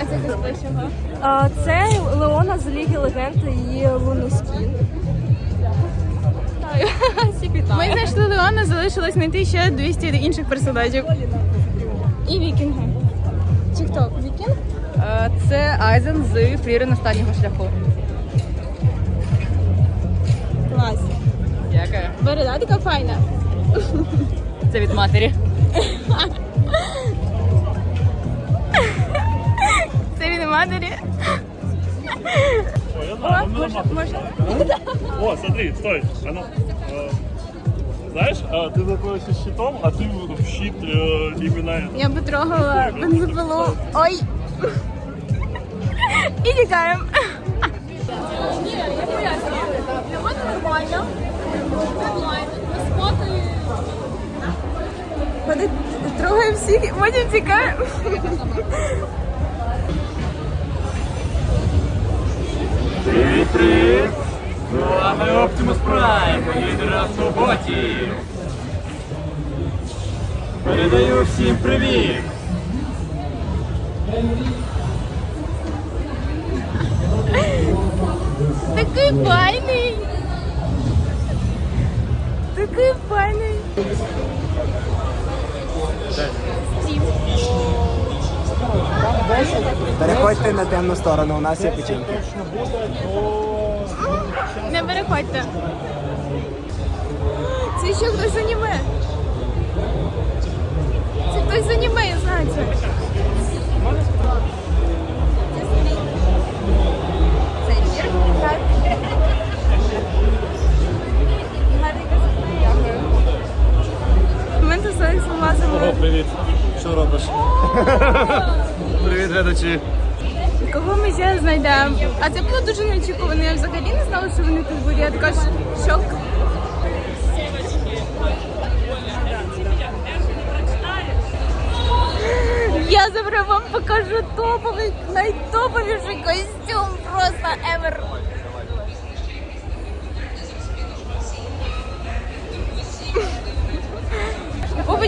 А це чого? Це Леона з Ліги Легенд і її луноскін. Всіх Ми знайшли Леона, залишилось знайти ще 200 інших персонажів. І вікінга. Тікток. Вікінг? Е, Це Айзен з Фрірен останнього шляху. Клас. Дякую. Борода така файна. Це від матері. матері. Ой, я знаю, он Може, може. О, смотри, стой. Оно, э, знаешь, а, ты закроешься щитом, а ты в щит э, именно это. Я потрогала бензопилу. Ой. І тікаємо. Ні, я поясню. Для мене нормально. Нормально. Спокою. Ходить, трогає всіх, і потім тікає. Привіт! З вами Optimus Prime, лідера суботі. Передаю всім привіт! Такий файний. Такий файний. Переходьте на темну сторону, у нас є печеньки. Не переходьте. Це ще хтось аніме. Це хтось з аніме, я знаю це. Це ефір? Так. Гарний Дякую. Ми тут з Олексом Привіт! Що робиш? Привіт, глядачі! Кого ми зараз знайдемо? А це було дуже неочікувано. Я взагалі не знала, що вони тут будуть. Я така ж шок. Я зараз вам покажу топовий, найтоповіший костюм просто ever.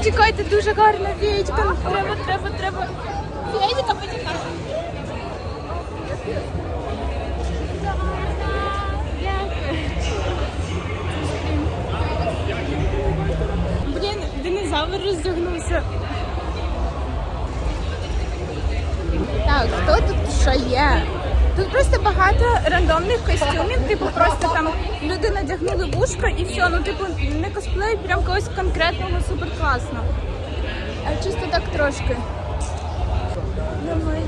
Почекайте, дуже гарна феєчка. Треба, треба, треба. Феєчка, почекай. Блін, динозавр роздягнувся. Так, хто тут що є? Тут просто багато рандомних костюмів, типу просто там люди надягнули вушко і все, ну типу не косплеють прям когось конкретного супер класно. А чисто так трошки. На мой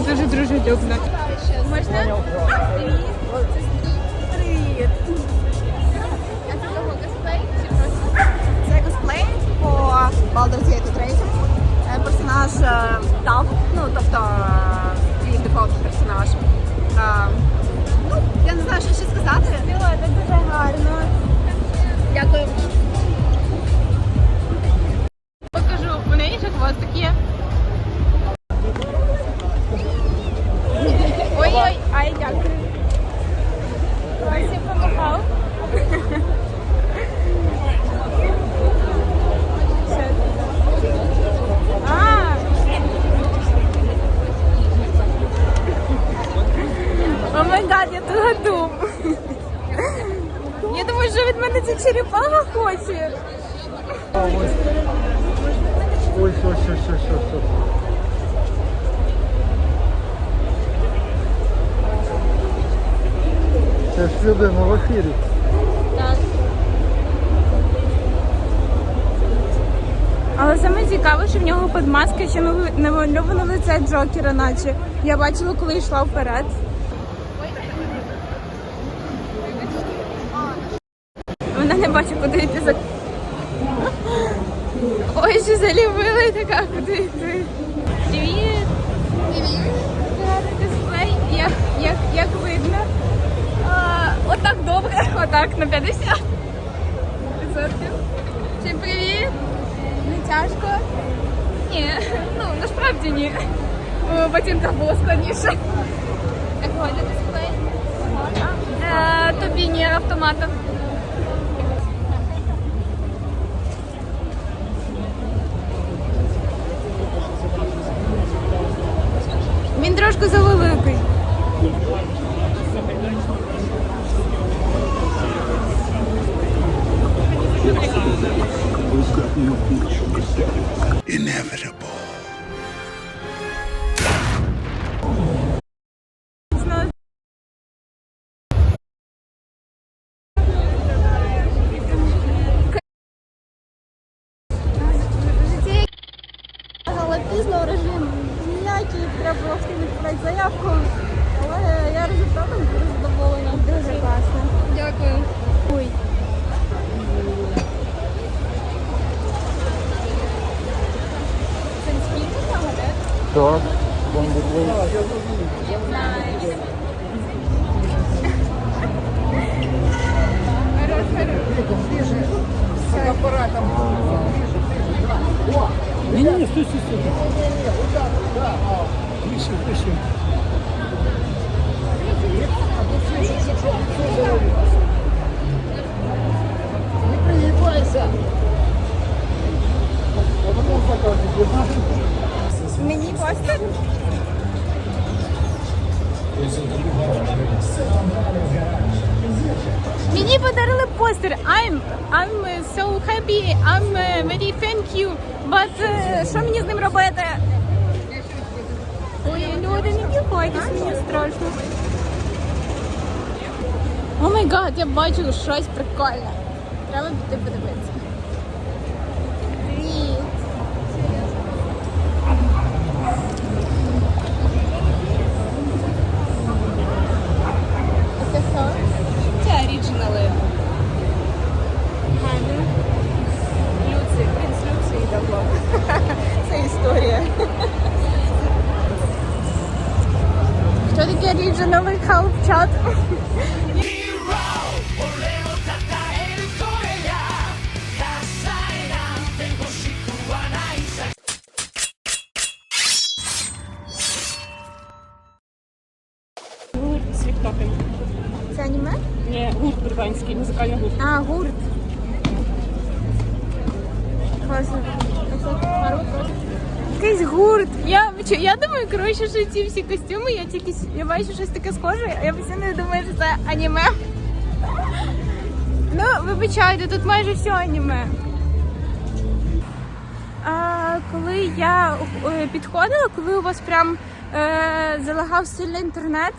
Не дуже дружелюбна. Можна? Привіт. А це кого косплей чи просто? Це косплей по Baldur's Gate 3. Е, Персонаж е, ну тобто е, твій дефолт персонаж. Людина в ефірі. Але саме цікаве, що в нього під маски ще не- намальоване лице Джокера, наче. Я бачила, коли йшла вперед. Вона не бачить, куди йти за. Ой, що залюбила і така, куди йти. Отак на 50. Відсотків. Всім привіт! Не тяжко? Ні, ну насправді ні. У ботинках було складніше. Як годя дисплей? Е, Тобі ні автомата. Він трошки завеликий. Так? Так. Бомбоблок. Найс. Хорош, хорош. Ні, ні, ні, стой, стой, стой. Вище, вище. Не приїбайся. А потім заказуй. Мені? Мені подарили постер. I'm, I'm so happy, I'm uh, very thank you. But uh, що мені з ним робити? Ой, люди, не бігайтесь, мені страшно. О май гад, я бачу щось прикольне. Треба піти подивитися. Це історія. Хто таке оригінали help чат? Гурт з Віктопін. Це аніме? Ні, гурт британський, музикальний гурт. А, гурт. Класно. Якийсь гурт. Я, я думаю, коротше, що ці всі костюми, я тільки я бачу щось таке схоже, а я постійно думаю, що це аніме. Ну, вибачайте, тут майже все аніме. А, коли я е, підходила, коли у вас прям е, залагав сильний інтернет,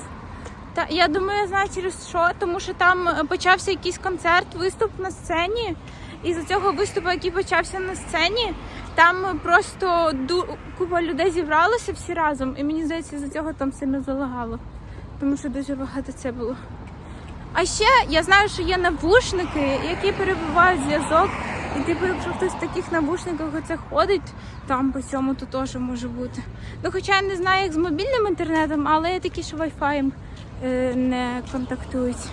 та я думаю, знаю через що, тому що там почався якийсь концерт, виступ на сцені. І за цього виступу, який почався на сцені, там просто купа людей зібралося всі разом. І мені здається, за цього там сильно залагало. Тому що дуже багато це було. А ще я знаю, що є навушники, які перебувають зв'язок. І типу, якщо хтось в таких навушниках оце ходить, там по цьому то теж може бути. Ну, хоча я не знаю, як з мобільним інтернетом, але є такі, що Wi-Fi е, не контактують.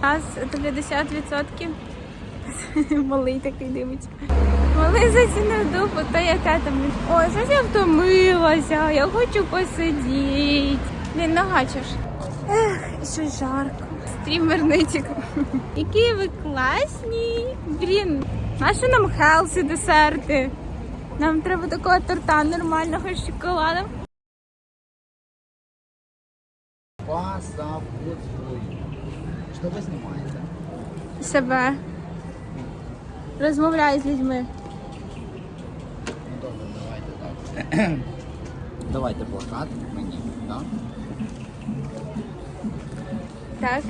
Газ до 50%. Малий такий дивиться. Малий зацінив дупу, то яка там. Ой, щось я втомилася, я хочу посидіти. Блін, нагачиш. Ех, щось жарко. Стрімерничок. Які ви класні. Блін, нащо нам хелсі десерти? Нам треба такого торта нормального з шоколадом. Що ви знімаєте? Себе. Розмовляй з людьми. Давайте плакат мені, да? Так.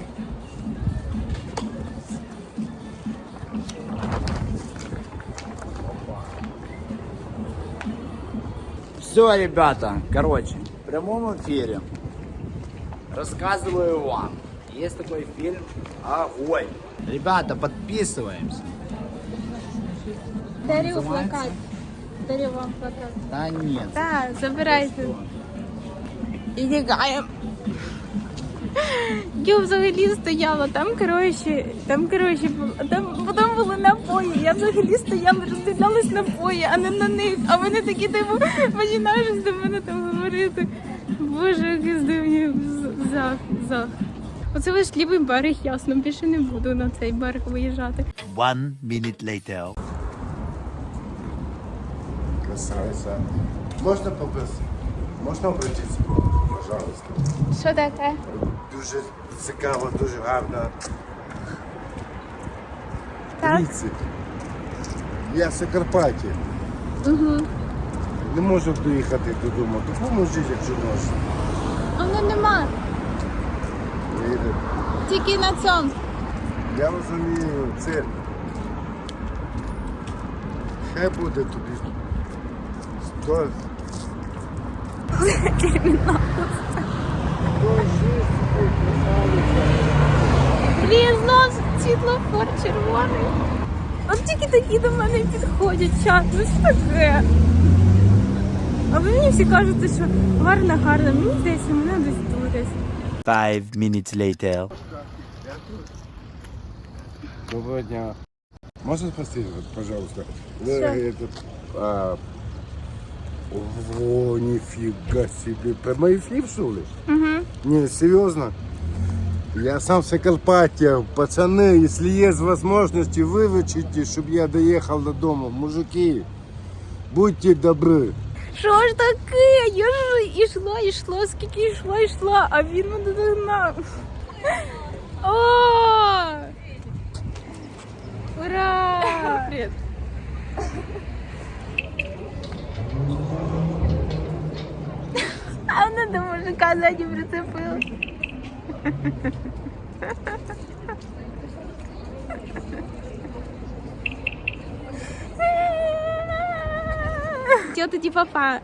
Все, ребята, короче, в прямом эфире рассказываю вам. Есть такой фильм «Огонь». Ребята, подписываемся. Дарю плакат. Дарю вам плакат. Да нет. Так, забирайте. І тікаємо. Я взагалі стояла, там, коротше, там, коротше, там, потім були напої. Я взагалі стояла, роздивлялась напої, а не на них. А вони такі, типу, починають до мене там говорити. Боже, який здивні зах, зах. Оце ваш лівий берег, ясно, більше не буду на цей берег виїжджати. One minute later. Красавица. Можна попросити? Можна обратитися? Пожалуйста. Що таке? Дуже цікаво, дуже гарно. Так. Дивіться. Я з Закарпаття. Угу. Не можу доїхати додому. Допоможіть, якщо можна. Мене нема. Їду. Тільки на цьому. Я розумію, це. Хай буде тобі. Сто. Блін, знов світлофор червоний. От тільки такі до мене підходять чат. Ну що таке? А ви мені всі кажете, що гарно, гарно. Мені здається, мене десь дурять. Five minutes later. Доброго дня. Можно спросить, вот, пожалуйста? Вы, этот, а, О, нифига себе. Про мои флип, что ли? Угу. Не, серьезно? Я сам с Закарпаття. Пацаны, если есть возможности, выручите, чтобы я доехал до дома. Мужики, будьте добры. Що ж таке? Я ж ішла, ішла, скільки йшла, йшла, а він мене догнав. О! Ура! Привіт. До мужика ззаді прицепила. Я папа.